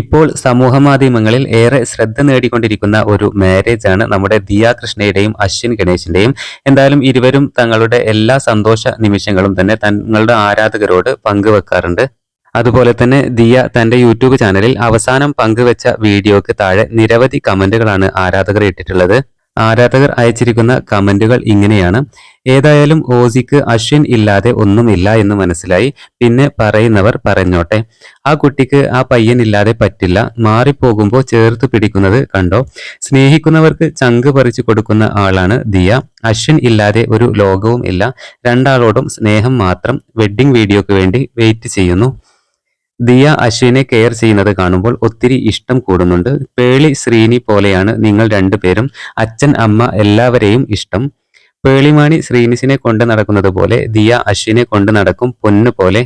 ഇപ്പോൾ സമൂഹ മാധ്യമങ്ങളിൽ ഏറെ ശ്രദ്ധ നേടിക്കൊണ്ടിരിക്കുന്ന ഒരു മാരേജ് ആണ് നമ്മുടെ ദിയ കൃഷ്ണയുടെയും അശ്വിൻ ഗണേശിന്റെയും. എന്തായാലും ഇരുവരും തങ്ങളുടെ എല്ലാ സന്തോഷ നിമിഷങ്ങളും തന്നെ തങ്ങളുടെ ആരാധകരോട് പങ്കുവെക്കാറുണ്ട്. അതുപോലെ തന്നെ ദിയ തന്റെ യൂട്യൂബ് ചാനലിൽ അവസാനം പങ്കുവെച്ച വീഡിയോക്ക് താഴെ നിരവധി കമന്റുകളാണ് ആരാധകർ ഇട്ടിട്ടുള്ളത്. ആരാധകർ അയച്ചിരിക്കുന്ന കമന്റുകൾ ഇങ്ങനെയാണ്. ഏതായാലും ഓസിക്ക് അശ്വിൻ ഇല്ലാതെ ഒന്നുമില്ല എന്ന് മനസ്സിലായി. പിന്നെ പറയുന്നവർ പറഞ്ഞോട്ടെ. ആ കുട്ടിക്ക് ആ പയ്യൻ ഇല്ലാതെ പറ്റില്ല. മാറിപ്പോകുമ്പോൾ ചേർത്ത് പിടിക്കുന്നത് കണ്ടോ? സ്നേഹിക്കുന്നവർക്ക് ചങ്ക് പറിച്ചു കൊടുക്കുന്ന ആളാണ് ദിയ. അശ്വിൻ ഇല്ലാതെ ഒരു ലോകവും ഇല്ല. രണ്ടാളോടും സ്നേഹം മാത്രം. വെഡ്ഡിംഗ് വീഡിയോക്ക് വേണ്ടി വെയിറ്റ് ചെയ്യുന്നു. ദിയ അശ്വിനെ കെയർ ചെയ്യുന്നത് കാണുമ്പോൾ ഒത്തിരി ഇഷ്ടം കൂടുന്നുണ്ട്. പേളി ശ്രീനി പോലെയാണ് നിങ്ങൾ രണ്ടുപേരും. അച്ഛൻ അമ്മ എല്ലാവരെയും ഇഷ്ടം. പേളിമാണി ശ്രീനിസിനെ കൊണ്ട് നടക്കുന്നത് പോലെ ദിയ അശ്വിനെ കൊണ്ട് നടക്കും. പൊന്നു പോലെ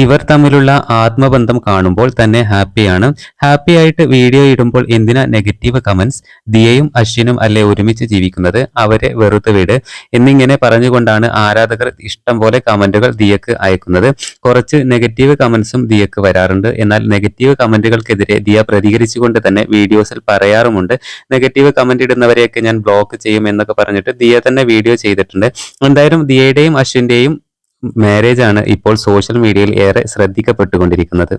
ഇവർ തമ്മിലുള്ള ആത്മബന്ധം കാണുമ്പോൾ തന്നെ ഹാപ്പിയാണ്. ഹാപ്പി ആയിട്ട് വീഡിയോ ഇടുമ്പോൾ എന്തിനാ നെഗറ്റീവ് കമന്റ്സ്? ദിയയും അശ്വിനും അല്ലെ ഒരുമിച്ച് ജീവിക്കുന്നത്? അവരെ വെറുതെ വിട്. എന്നിങ്ങനെ പറഞ്ഞുകൊണ്ടാണ് ആരാധകർ ഇഷ്ടം പോലെ കമന്റുകൾ ദിയക്ക് അയക്കുന്നത്. കുറച്ച് നെഗറ്റീവ് കമന്റ്സും ദിയക്ക് വരാറുണ്ട്. എന്നാൽ നെഗറ്റീവ് കമന്റുകൾക്കെതിരെ ദിയ പ്രതികരിച്ചുകൊണ്ട് തന്നെ വീഡിയോസിൽ പറയാറുമുണ്ട്. നെഗറ്റീവ് കമന്റ് ഇടുന്നവരെയൊക്കെ ഞാൻ ബ്ലോക്ക് ചെയ്യും എന്നൊക്കെ പറഞ്ഞിട്ട് ദിയ തന്നെ വീഡിയോ ചെയ്തിട്ടുണ്ട്. എന്തായാലും ദിയയുടെയും അശ്വിന്റെയും മാരേജ് ആണ് ഇപ്പോൾ സോഷ്യൽ മീഡിയയിൽ ഏറെ ശ്രദ്ധിക്കപ്പെട്ടുകൊണ്ടിരിക്കുന്നത്.